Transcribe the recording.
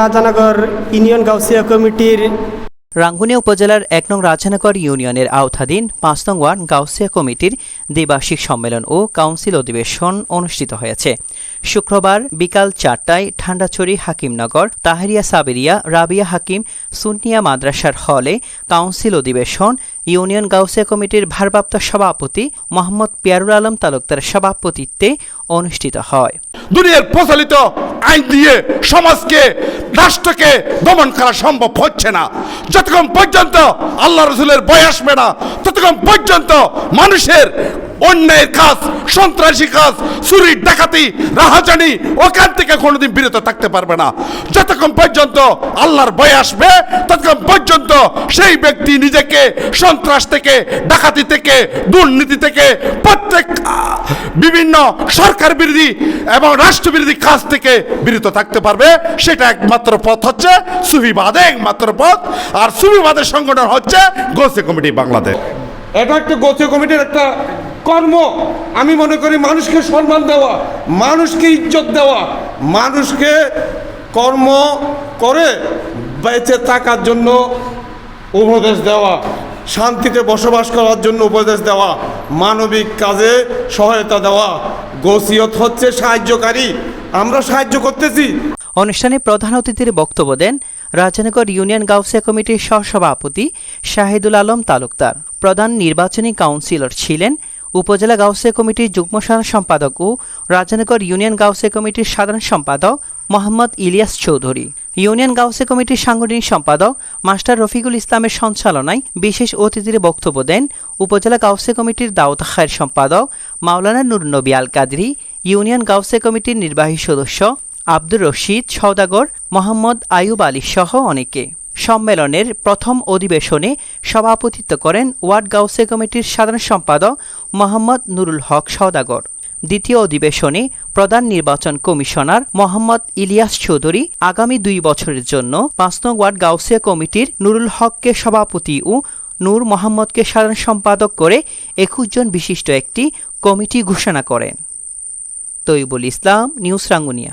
Rajanagar union Gausia কমিটির রাঙ্গুনিয়া উপজেলার এক নং রাজানগর ইউনিয়নের আওতাধীন পাঁচ নং ওয়ার্ড গাউসিয়া কমিটির দ্বিবার্ষিক সম্মেলন ও কাউন্সিল অধিবেশন অনুষ্ঠিত হয়েছে। শুক্রবার বিকাল চারটায় ঠান্ডাছড়ি হাকিমনগর, তাহেরিয়া সাবেরিয়া, রাবিয়া হাকিম, সুন্নিয়া মাদ্রাসার হলে কাউন্সিল অধিবেশন ইউনিয়ন গাউসিয়া কমিটির ভারপ্রাপ্ত সভাপতি মোহাম্মদ পিয়ারুল আলম তালুকদার সভাপতিত্বে অনুষ্ঠিত হয়। দুনিয়ার প্রচলিত আইন দিয়ে সমাজকে, রাষ্ট্রকে দমন করা সম্ভব হচ্ছে না। যতক্ষণ পর্যন্ত আল্লাহ রসুলের বয় আসবে ততক্ষণ পর্যন্ত মানুষের অন্যায়ের কাজ, সন্ত্রাসী কাজ চুরি ডাকাতি, রাহাজানি, ওখান থেকে কোনোদিন বিরত থাকতে পারবে না। যতক্ষণ পর্যন্ত আল্লাহর বয় আসবে, ততক্ষণ পর্যন্ত সেই ব্যক্তি নিজেকে সন্ত্রাস থেকে, ডাকাতি থেকে, দুর্নীতি থেকে, প্রত্যেক বিভিন্ন সরকার বিরোধী এবং রাষ্ট্রবিরোধী কাজ থেকে বিরত থাকতে পারবে। সেটা একমাত্র পথ হচ্ছে সুফিবাদে একমাত্র পথ। আর সুফিবাদের সংগঠন হচ্ছে গোসে কমিটি বাংলাদেশ। এটা একটা গোত্রীয় কমিটির একটা কর্ম। আমি মনে করি মানুষকে সম্মান দেওয়া, মানুষকে ইজ্জত দেওয়া, মানুষকে কর্ম করে বেঁচে থাকার জন্য উপদেশ দেওয়া, শান্তিতে বসবাস করার জন্য উপদেশ দেওয়া, মানবিক কাজে সহায়তা দেওয়া। গোসিয়ত হচ্ছে সাহায্যকারী। আমরা সাহায্য করতেছি। অনুষ্ঠানে প্রধান অতিথির বক্তব্য দেন রাজানগর ইউনিয়ন গাউসিয়া কমিটির সহসভাপতি শাহিদুল আলম তালুকদার। প্রধান নির্বাচনী কাউন্সিলর ছিলেন উপজেলা গাউসিয়া কমিটির যুগ্ম সাধারণ সম্পাদক ও রাজনগর ইউনিয়ন গাউসিয়া কমিটির সাধারণ সম্পাদক মোহাম্মদ ইলিয়াস চৌধুরী। ইউনিয়ন গাউসিয়া কমিটির সাংগঠনিক সম্পাদক মাস্টার রফিকুল ইসলামের সঞ্চালনায় বিশেষ অতিথির বক্তব্য দেন উপজেলা গাউসিয়া কমিটির দাউদ খায়ের সম্পাদক মাওলানা নুর নবী আল কাদরি, ইউনিয়ন গাউসিয়া কমিটির নির্বাহী সদস্য আব্দুর রশিদ সওদাগর, মোহাম্মদ আয়ুব আলী সহ অনেকে। সম্মেলনের প্রথম অধিবেশনে সভাপতিত্ব করেন ওয়ার্ড গাউসে কমিটির সাধারণ সম্পাদক মোহাম্মদ নুরুল হক সওদাগর। দ্বিতীয় অধিবেশনে প্রধান নির্বাচন কমিশনার মোহাম্মদ ইলিয়াস চৌধুরী আগামী দুই বছরের জন্য পাঁচ নং ওয়ার্ড গাউসিয়া কমিটির নুরুল হককে সভাপতি ও নূর মোহাম্মদকে সাধারণ সম্পাদক করে একুশ জন বিশিষ্ট একটি কমিটি ঘোষণা করেন। তৈবুল ইসলাম, নিউজ রাঙ্গুনিয়া।